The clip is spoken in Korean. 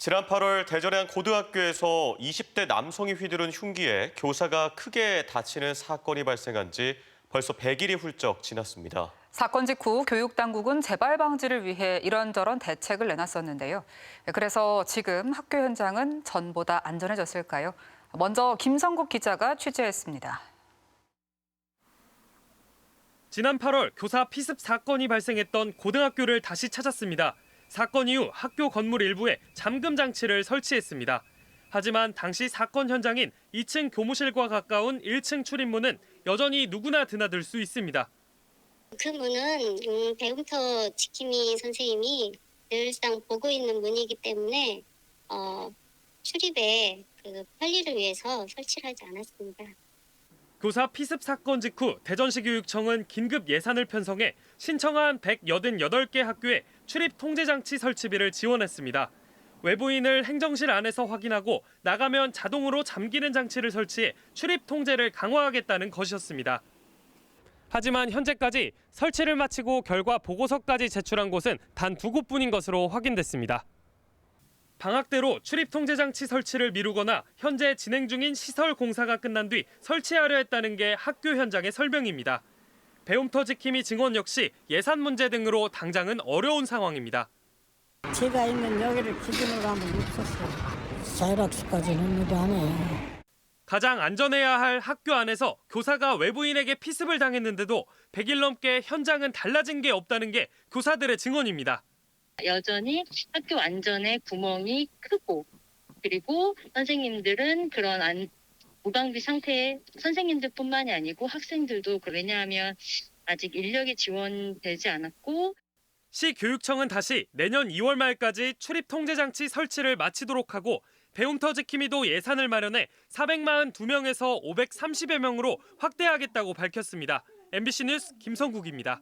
지난 8월 대전의 한 고등학교에서 20대 남성이 휘두른 흉기에 교사가 크게 다치는 사건이 발생한 지 벌써 100일이 훌쩍 지났습니다. 사건 직후 교육당국은 재발 방지를 위해 이런저런 대책을 내놨었는데요. 그래서 지금 학교 현장은 전보다 안전해졌을까요? 먼저 김성국 기자가 취재했습니다. 지난 8월 교사 피습 사건이 발생했던 고등학교를 다시 찾았습니다. 사건 이후 학교 건물 일부에 잠금 장치를 설치했습니다. 하지만 당시 사건 현장인 2층 교무실과 가까운 1층 출입문은 여전히 누구나 드나들 수 있습니다. 그 문은 음, 배움터 지킴이 선생님이 늘상 보고 있는 문이기 때문에 어, 출입에 그 편리를 위해서 설치를 하지 않았습니다. 교사 피습 사건 직후 대전시 교육청은 긴급 예산을 편성해 신청한 188개 학교에 출입 통제 장치 설치비를 지원했습니다. 외부인을 행정실 안에서 확인하고 나가면 자동으로 잠기는 장치를 설치해 출입 통제를 강화하겠다는 것이었습니다. 하지만 현재까지 설치를 마치고 결과 보고서까지 제출한 곳은 단 두 곳뿐인 것으로 확인됐습니다. 방학대로 출입 통제 장치 설치를 미루거나 현재 진행 중인 시설 공사가 끝난 뒤 설치하려 했다는 게 학교 현장의 설명입니다. 배움터 지킴이 증원 역시 예산 문제 등으로 당장은 어려운 상황입니다. 제가 있는 여기를 기준으로 하면 없었어요. 자율학습까지는 일이 안 해요. 가장 안전해야 할 학교 안에서 교사가 외부인에게 피습을 당했는데도 100일 넘게 현장은 달라진 게 없다는 게 교사들의 증언입니다. 여전히 학교 안전에 구멍이 크고 그리고 선생님들은 그런 안, 무방비 상태의 선생님들뿐만이 아니고 학생들도 그- 왜냐하면 아직 인력이 지원되지 않았고 시 교육청은 다시 내년 2월 말까지 출입 통제 장치 설치를 마치도록 하고 배움터 지킴이도 예산을 마련해 442명에서 530여 명으로 확대하겠다고 밝혔습니다. MBC 뉴스 김성국입니다.